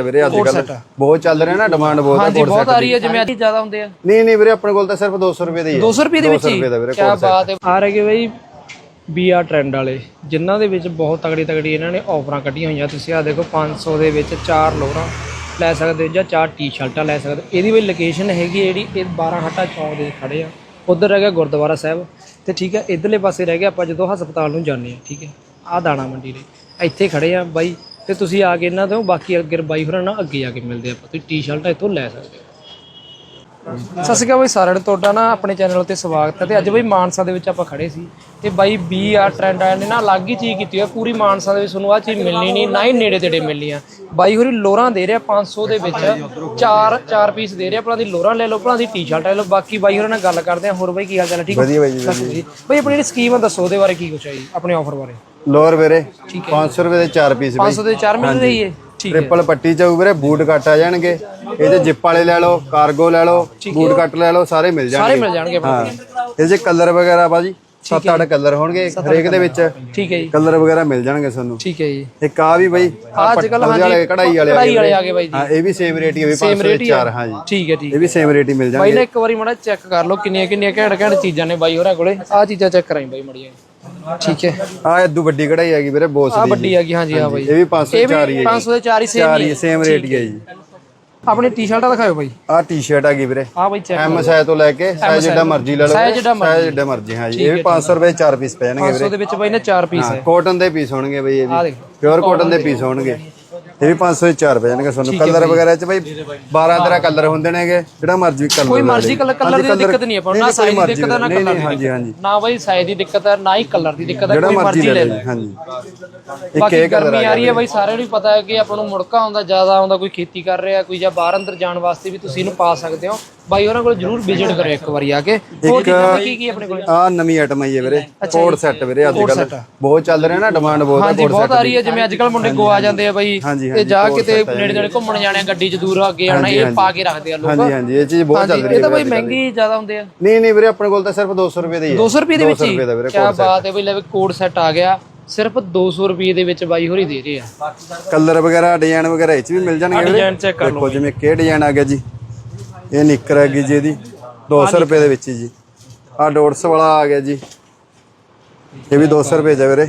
Set ਵੀਰੇ ਅੱਜ ਕੱਲ। ਬਹੁਤ ਚੱਲ ਰਿਹਾ ਨਾ ਡਿਮਾਂਡ ਬਹੁਤ ਹੈ ਹਾਂਜੀ ਬਹੁਤ ਆ ਰਹੀ ਹੈ ਜਿਵੇਂ ਅੱਜ ਜ਼ਿਆਦਾ ਹੁੰਦੇ ਆ। ਨਹੀਂ ਨਹੀਂ ਵੀਰੇ ਆਪਣੇ ਕੋਲ ਤਾਂ ਸਿਰਫ 200 ਰੁਪਏ ਦੇ ਹੀ। ਹੈ 200 ਰੁਪਏ ਦੇ ਵਿੱਚ 200 ਰੁਪਏ ਦਾ ਵੀਰੇ ਕੀ ਬਾਤ ਹੈ। ਆ ਰਹੇ ਕਿ ਬਈ ਬੀਆਰ ਟ੍ਰੈਂਡ ਵਾਲੇ ਜਿਨ੍ਹਾਂ ਦੇ ਵਿੱਚ ਬਹੁਤ ਤਗੜੀ ਤਗੜੀ ਇਹਨਾਂ ਨੇ ਆਫਰਾਂ ਕੱਢੀਆਂ ਹੋਈਆਂ। ਤੁਸੀਂ ਆ ਦੇਖੋ 500 ਦੇ ਵਿੱਚ ਚਾਰ ਲੋਰਾਂ ਲੈ ਸਕਦੇ ਹੋ ਜਾਂ ਚਾਰ ਟੀ-ਸ਼ਰਟਾਂ ਲੈ ਸਕਦੇ। ਹੋ ਇਹਦੀ ਬਈ ਲੋਕੇਸ਼ਨ ਹੈਗੀ ਹੈ ਜਿਹੜੀ ਇਹ 12 ਹੱਟਾ ਚੌਂਕ ਦੇ ਖੜੇ ਆ। ਉਧਰ ਰਹਿ ਗਿਆ ਗੁਰਦੁਆਰਾ ਸਾਹਿਬ ਤੇ ਠੀਕ ਹੈ ਇਧਰਲੇ ਪਾਸੇ ਰਹਿ ਗਿਆ ਆਪਾਂ ਜਦੋਂ ਹਸਪਤਾਲ ਨੂੰ ਜਾਂਦੇ ਆ ਠੀਕ ਹੈ। ਆ ਦਾਣਾ ਮੰਡੀ ਦੇ ਇੱਥੇ ਖੜੇ ਆ ਬਾਈ ਤੇ ਤੁਸੀਂ ਆ ਕੇ ਇਹਨਾਂ ਤੋਂ ਬਾਕੀ ਅੱਗੇ ਬਾਈ ਹੋਰਾਂ ਨਾਲ ਅੱਗੇ ਜਾ ਕੇ ਮਿਲਦੇ ਆਪਾਂ ਤੁਸੀਂ ਟੀ-ਸ਼ਰਟਾਂ ਇੱਥੋਂ ਲੈ ਸਕਦੇ ਹੋ। ਸਤਿ ਸ਼੍ਰੀ ਅਕਾਲ ਬਾਈ ਸਾਰਿਆਂ ਨੂੰ ਤੁਹਾਡਾ ਨਾ ਆਪਣੇ ਚੈਨਲ ਤੇ ਸਵਾਗਤ ਹੈ ਤੇ ਅੱਜ ਬਾਈ ਮਾਨਸਾ ਦੇ ਵਿੱਚ ਆਪਾਂ ਖੜੇ ਸੀ ਤੇ ਬਾਈ ਬੀ ਆਰ ਟ੍ਰੈਂਡ ਆਇਆ ਨੇ ਨਾ ਅਲੱਗ ਹੀ ਚੀਜ਼ ਕੀਤੀ ਹੋਈ ਹੈ ਪੂਰੀ ਮਾਨਸਾ ਦੇ ਵਿੱਚ ਤੁਹਾਨੂੰ ਆ ਚੀਜ਼ ਮਿਲਣੀ ਨਹੀਂ ਨਾ ਹੀ ਨੇੜੇ ਤੇੜੇ ਮਿਲਣੀ ਆ ਬਾਈ ਹੋਰੀ ਲੋਰਾਂ ਦੇ ਰਿਹਾ 500 ਦੇ ਵਿੱਚ ਚਾਰ ਚਾਰ ਪੀਸ ਦੇ ਰਿਹਾ ਭਲਾ ਦੀ ਲੋਰਾਂ ਲੈ ਲਓ ਭਲਾ ਦੀ ਟੀ-ਸ਼ਰਟ ਲੈ ਲਓ ਬਾਕੀ ਬਾਈ ਹੋਰਾਂ ਨਾਲ ਗੱਲ ਕਰਦੇ ਆ ਹੋਰ ਬਾਈ ਕੀ ਹਾਲ ਚਾਲ ਹੈ ਠੀਕ ਹੋ? ਵਧੀਆ ਬਾਈ ਜੀ ਬਾਈ ਆਪਣੀ ਜਿਹੜੀ ਸਕੀਮ ਆ ਦੱਸੋ ਉਹਦੇ ਬਾਰੇ ਕੀ ਕੁਛ ਹੈ ਜੀ ਆਪਣੇ ਆਫਰ ਬਾਰੇ? ਲੋਅਰ ਵੀਰੇ 500 ਰੁਪਏ ਦੇ 4 ਪੀਸ ਬਾਈ 500 ਦੇ ਚਾਰ ਮਿਲ ਰਹੀ ਹੈ ਠੀਕ ਹੈ। ਟ੍ਰਿਪਲ ਪੱਟੀ ਚਾਹੂ ਵੀਰੇ ਬੂਟ ਕੱਟ ਆ ਜਾਣਗੇ। ਇਹਦੇ ਜਿੱਪ ਵਾਲੇ ਲੈ ਲਓ ਕਾਰਗੋ ਲੈ ਲਓ ਬੂਟ ਕੱਟ ਲੈ ਲਓ ਸਾਰੇ ਮਿਲ ਸਾਰੇ ਜਾਣਗੇ ਮਿਲ ਜਾਣਗੇ ਹਾਂ। ਇਹਦੇ ਕਲਰ ਵਗੈਰਾ ਬਾਜੀ ਸੱਤ ਅੱਠ ਕਲਰ ਹੋਣਗੇ ਹਰੇਕ ਦੇ ਵਿੱਚ ਠੀਕ ਹੈ ਜੀ। ਕਲਰ ਵਗੈਰਾ ਮਿਲ ਜਾਣਗੇ ਤੁਹਾਨੂੰ। ਠੀਕ ਹੈ ਜੀ। ਇੱਕ ਆ ਵੀ ਬਾਈ ਅੱਜ ਪੱਟੀ ਵਾਲੇ ਕਢਾਈ ਵਾਲੇ ਕਢਾਈ ਵਾਲੇ ਆ ਗਏ ਬਾਈ ਜੀ। ਹਾਂ ਇਹ ਵੀ ਸੇਮ ਰੇਟ ਹੀ ਹੈ ਵੀ ਸੇਮ 500 ਰੇਟ ਦੇ ਹੀ ਆ। 4 ਹਾਂ ਜੀ ਠੀਕ ਹੈ ਠੀਕ ਇਹ ਵੀ ਸੇਮ ਰੇਟ ਹੀ ਮਿਲ ਬਾਈ ਜਾਣਗੇ। ਨੇ ਇੱਕ ਵਾਰੀ ਮੜਾ ਚੈੱਕ ਕਰ ਲਓ ਕਿੰਨੀਆਂ ਕਿੰਨੀਆਂ ਘੈਂਟ ਘੈਂਟ ਚੀਜ਼ਾਂ ਨੇ ਬਾਈ ਹੋਰਾਂ ਕੋਲੇ। ਆਹ ਚੀਜ਼ਾਂ ਚੈੱਕ ਕਰਾਈ ਬਾਈ ਮੜੀਆਂ। ਠੀਕ ਹੈ। ਆ ਇਦੋਂ ਵੱਡੀ ਕਢਾਈ ਹੈਗੀ ਵੀਰੇ ਬੋਸ ਦੀ ਵੱਡੀ ਹੈਗੀ ਹਾਂਜੀ ਹਾਂ ਬਾਈ। ਇਹ ਵੀ 500 ਇਹ ਦੇ 4 ਹੀ ਹੈ 500 ਦੇ ਚਾਰ ਹੀ ਸੇਮ ਹੀ ਸੇਮ ਰੇਟ ਹੀ। ਹੈ ਜੀ ਆਪਣੀ ਟੀ-ਸ਼ਰਟਾਂ ਦਿਖਾਓ ਬਾਈ। ਆ ਟੀ-ਸ਼ਰਟ ਹੈਗੀ ਵੀਰੇ। ਆਹ ਬਾਈ ਚੈੱਕ ਐਮ ਸਾਈਜ਼ ਤੋਂ ਲੈ ਕੇ ਸਾਈਜ਼ ਜਿੱਡਾ ਮਰਜ਼ੀ ਲੈ ਲਓ। ਸਾਈਜ਼ ਜਿੱਡਾ ਮਰਜ਼ੀ। ਹਾਂ ਜੀ। ਇਹ ਵੀ 500 ਰੁਪਏ 4 ਪੀਸ ਪੈ ਜਾਣਗੇ 500 ਦੇ ਵਿੱਚ ਬਾਈ ਨੇ ਚਾਰ ਪੀਸ ਹੈ ਕੋਟਨ ਦੇ ਪੀਸ ਹੋਣਗੇ ਬਈ ਇਹ ਵੀ। ਪਿਓਰ ਕੋਟਨ ਦੇ ਪੀਸ ਹੋਣਗੇ। ਇਹ ਵੀ 500 ਦੇ 4 ਪੈ ਜਾਣਗੇ ਤੁਹਾਨੂੰ ਕਲਰ ਵਗੈਰਾ ਚ ਬਈ 12 ਤਰ੍ਹਾਂ ਕਲਰ ਹੁੰਦੇ ਨੇਗੇ ਜਿਹੜਾ ਮਰਜ਼ੀ ਕਲਰ ਕੋਈ ਮਰਜ਼ੀ ਕਲਰ ਕਲਰ ਦੀ ਦਿੱਕਤ ਨਹੀਂ ਆਪਾਂ ਨੂੰ ਸਾਈਜ਼ ਦੀ ਦਿੱਕਤ ਨਾ ਕਲਰ। ਦੀ ਹਾਂਜੀ ਹਾਂਜੀ। ਨਾ ਬਾਈ ਸਾਈਜ਼ ਦੀ ਦਿੱਕਤ ਹੈ ਨਾ ਹੀ ਕਲਰ ਦੀ ਦਿੱਕਤ ਹੈ ਜਿਹੜਾ ਕੋਈ ਮਰਜ਼ੀ ਲੈ ਲੈ ਹਾਂਜੀ। ਇੱਕ ਇਹ ਕਲਰ ਗਰਮੀ ਆ ਰਹੀ ਹੈ ਬਾਈ ਸਾਰਿਆਂ ਨੂੰ ਪਤਾ ਹੈ ਕਿ ਆਪਾਂ ਨੂੰ ਮੁੜਕਾ ਆਉਂਦਾ ਜ਼ਿਆਦਾ ਆਉਂਦਾ ਕੋਈ ਖੇਤੀ ਕਰ ਰਿਹਾ ਕੋਈ ਜਾਂ ਬਾਹਰ ਅੰਦਰ ਜਾਣ ਵਾਸਤੇ ਵੀ ਤੁਸੀਂ ਇਹਨੂੰ ਪਾ ਸਕਦੇ ਹੋ। ਬਾਈ ਉਹਨਾਂ ਕੋਲ ਜਰੂਰ ਵਿਜ਼ਿਟ ਕਰਿਓ ਇੱਕ ਵਾਰੀ ਆ ਕੇ। ਹੋਰ ਚੀਜ਼ਾਂ ਕੀ ਕੀ ਆਪਣੇ ਕੋਲ? ਆ ਨਵੀਂ ਆਈਟਮ ਆਈ ਹੈ ਵੀਰੇ ਕੋਡ ਸੈੱਟ ਵੀਰੇ ਅੱਜ ਕੱਲ ਬਹੁਤ ਚੱਲ ਰਿਹਾ ਨਾ ਡਿਮਾਂਡ ਬਹੁਤ ਹੈ ਹਾਂਜੀ ਬਹੁਤ ਆ ਰਹੀ ਹੈ ਜਿਵੇਂ ਅੱਜ ਕੱਲ ਮੁੰਡੇ ਗੋਆ ਜਾਂਦੇ ਆ ਬਾਈ। ਹਾਂਜੀ, ਤੇ ਜਾ ਕਿਤੇ ਨੇੜੇ ਨੇੜੇ ਘੁੰਮਣ ਜਾਣੇ ਆ, ਗੱਡੀ 'ਚ ਦੂਰ ਅੱਗੇ ਆਣਾ ਇਹ ਪਾ ਕੇ ਰੱਖਦੇ ਆ ਲੋਕ। ਹਾਂਜੀ ਹਾਂਜੀ ਇਹ ਚੀਜ਼ ਬਹੁਤ ਚੱਲ ਰਹੀ ਇਹ ਹੈ ਤਾਂ ਬਾਈ ਮਹਿੰਗੀ ਜ਼ਿਆਦਾ ਹੁੰਦੇ ਆ। ਨਹੀਂ ਨਹੀਂ ਵੀਰੇ ਆਪਣੇ ਕੋਲ ਤਾਂ ਸਿਰਫ 200 ਰੁਪਏ ਦੇ ਹੀ। ਹੈ 200 ਰੁਪਏ ਦੇ ਵਿੱਚ 200 ਹੀ ਕੀ ਬਾਤ ਹੈ ਬਈ ਲੈ ਵੀ ਕੋਡ ਸੈੱਟ ਆ ਗਿਆ। ਸਿਰਫ 200 ਰੁਪਏ ਦੇ ਵਿੱਚ ਬਾਈ ਹੋਰੀ ਦੇ ਰਹੇ ਆ। ਕਲਰ ਵਗੈਰਾ ਡਿਜ਼ਾਈਨ ਵਗੈਰਾ ਇਹ ਚ ਵੀ ਮਿਲ ਜਾਣਗੇ ਵੀਰੇ। ਡਿਜ਼ਾਈਨ ਚੈੱਕ ਕਰ ਲਓ ਦੇਖੋ ਜਿਵੇਂ ਕਿਹ ਡਿਜ਼ਾਈਨ ਆ ਗਿਆ ਜੀ। ਇਹ ਨਿੱਕਰ ਹੈਗੀ ਜੀ ਇਹਦੀ। 200 ਰੁਪਏ ਦੇ ਵਿੱਚ ਜੀ। ਆ ਡੋਟਸ ਵਾਲਾ ਆ ਗਿਆ ਜੀ। ਇਹ ਵੀ 200 ਰੁਪਏ ਦਾ ਵੀਰੇ।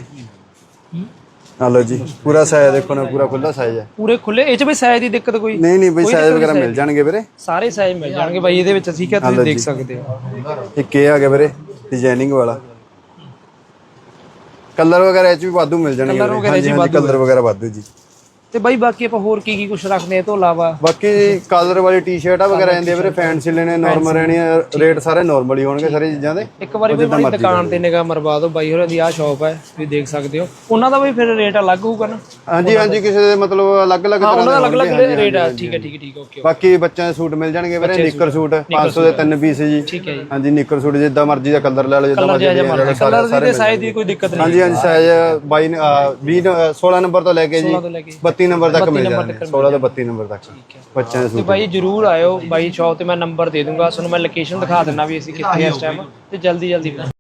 ਆ ਲਓ ਜੀ ਪੂਰਾ ਸਾਈਜ਼ ਦੇਖੋ ਨਾ ਪੂਰਾ ਖੁੱਲਾ ਸਾਈਜ਼ ਹੈ ਪੂਰੇ ਖੁੱਲੇ ਇਹ ਚ ਬਈ ਸਾਈਜ਼ ਦੀ ਦਿੱਕਤ ਕੋਈ? ਨਹੀਂ ਨਹੀਂ ਬਈ ਸਾਈਜ਼ ਵਗੈਰਾ ਮਿਲ ਜਾਣਗੇ ਵੀਰੇ। ਸਾਰੇ ਸਾਈਜ਼ ਮਿਲ ਜਾਣਗੇ ਬਾਈ ਇਹਦੇ ਵਿੱਚ ਠੀਕ ਹੈ ਤੁਸੀਂ ਦੇਖ ਸਕਦੇ ਹੋ? ਇੱਕ ਇਹ ਆ ਗਿਆ ਵੀਰੇ ਡਿਜ਼ਾਈਨਿੰਗ ਵਾਲਾ। ਕਲਰ ਵਗੈਰਾ ਇਹ ਚ ਵੀ ਵਾਧੂ ਮਿਲ ਜਾਣਗੇ ਵਗੈਰਾ ਹਾਂਜੀ ਹਾਂਜੀ ਕਲਰ ਵਗੈਰਾ ਵਾਧੂ ਜੀ। ਤੇ ਬਾਈ ਬਾਕੀ ਆਪਾਂ ਹੋਰ ਕੀ ਕੀ ਕੁਝ ਰੱਖਦੇ ਆ ਇਹ ਤੋਂ ਇਲਾਵਾ? ਬਾਕੀ ਕਲਰ ਵਾਲੀ ਟੀ-ਸ਼ਰਟਾਂ ਵਗੈਰਾ ਜਾਂਦੇ ਵੀਰੇ ਫੈਂਸੀ ਲੈਣੇ ਨਾਰਮਲ ਰਹਿਣੀਆਂ ਰੇਟ ਸਾਰੇ ਨਾਰਮਲ ਹੀ ਹੋਣਗੇ ਸਾਰੇ ਚੀਜ਼ਾਂ ਦੇ। ਇੱਕ ਵਾਰੀ ਵੀ ਮਾੜੀ ਦੁਕਾਨ ਤੇ ਨਿਗਾਹ ਮਰਵਾ ਦਿਓ ਬਾਈ ਹੋਰਾਂ ਦੀ ਆਹ ਸ਼ਾਪ ਹੈ ਤੁਸੀਂ ਦੇਖ ਸਕਦੇ ਹੋ। ਉਹਨਾਂ ਦਾ ਵੀ ਫਿਰ ਰੇਟ ਅਲੱਗ ਹੋਊਗਾ ਨਾ? ਹਾਂਜੀ ਹਾਂਜੀ ਕਿਸੇ ਦੇ ਮਤਲਬ ਅਲੱਗ-ਅਲੱਗ ਤਰ੍ਹਾਂ ਉਹਨਾਂ ਦਾ ਦੇ ਅਲੱਗ ਹੋਣਗੇ। ਅਲੱਗ ਰੇਟ ਆ। ਠੀਕ ਹੈ ਠੀਕ ਹੈ ਠੀਕ ਓਕੇ ਬਾਕੀ ਬੱਚਿਆਂ ਦੇ ਸੂਟ ਮਿਲ ਜਾਣਗੇ ਵੀਰੇ ਨਿੱਕਰ ਸੂਟ। 500 ਦੇ ਤਿੰਨ ਪੀਸ ਜੀ। ਠੀਕ ਹੈ ਜੀ। ਹਾਂਜੀ ਨਿੱਕਰ ਸੂਟ ਜਿੱਦਾਂ ਮਰਜ਼ੀ ਦਾ ਕਲਰ ਲੈ ਲਓ ਜਿੱਦਾਂ ਮਰਜ਼ੀ ਕਲਰ ਦੀ ਸਾਈਜ਼ ਦੀ ਕੋਈ ਦਿੱਕਤ ਨਹੀਂ। ਹਾਂਜੀ ਹਾਂਜੀ ਸਾਈਜ਼ 22 20 16 ਨੰਬਰ ਤੋਂ ਲੈ ਕੇ ਜੀ। 16 ਤੋਂ ਲੈ ਕੇ। 32 ਨੰਬਰ ਤੱਕ ਮਿਲ ਜਾਣਗੇ 16 ਤੋਂ 32 ਨੰਬਰ ਤੱਕ। ਬੱਚਿਆਂ ਦੇ ਤੇ ਸੂਟ ਬਾਈ ਜਰੂਰ ਆਇਓ ਬਾਈ ਸ਼ਾਪ ਤੇ ਮੈਂ ਨੰਬਰ ਦੇ ਦੂੰਗਾ ਤੁਹਾਨੂੰ ਮੈਂ ਲੋਕੇਸ਼ਨ ਦਿਖਾ ਦਿੰਦਾ ਵੀ ਅਸੀਂ ਕਿੱਥੇ ਆ ਇਸ ਟਾਈਮ ਤੇ ਜਲਦੀ ਜਲਦੀ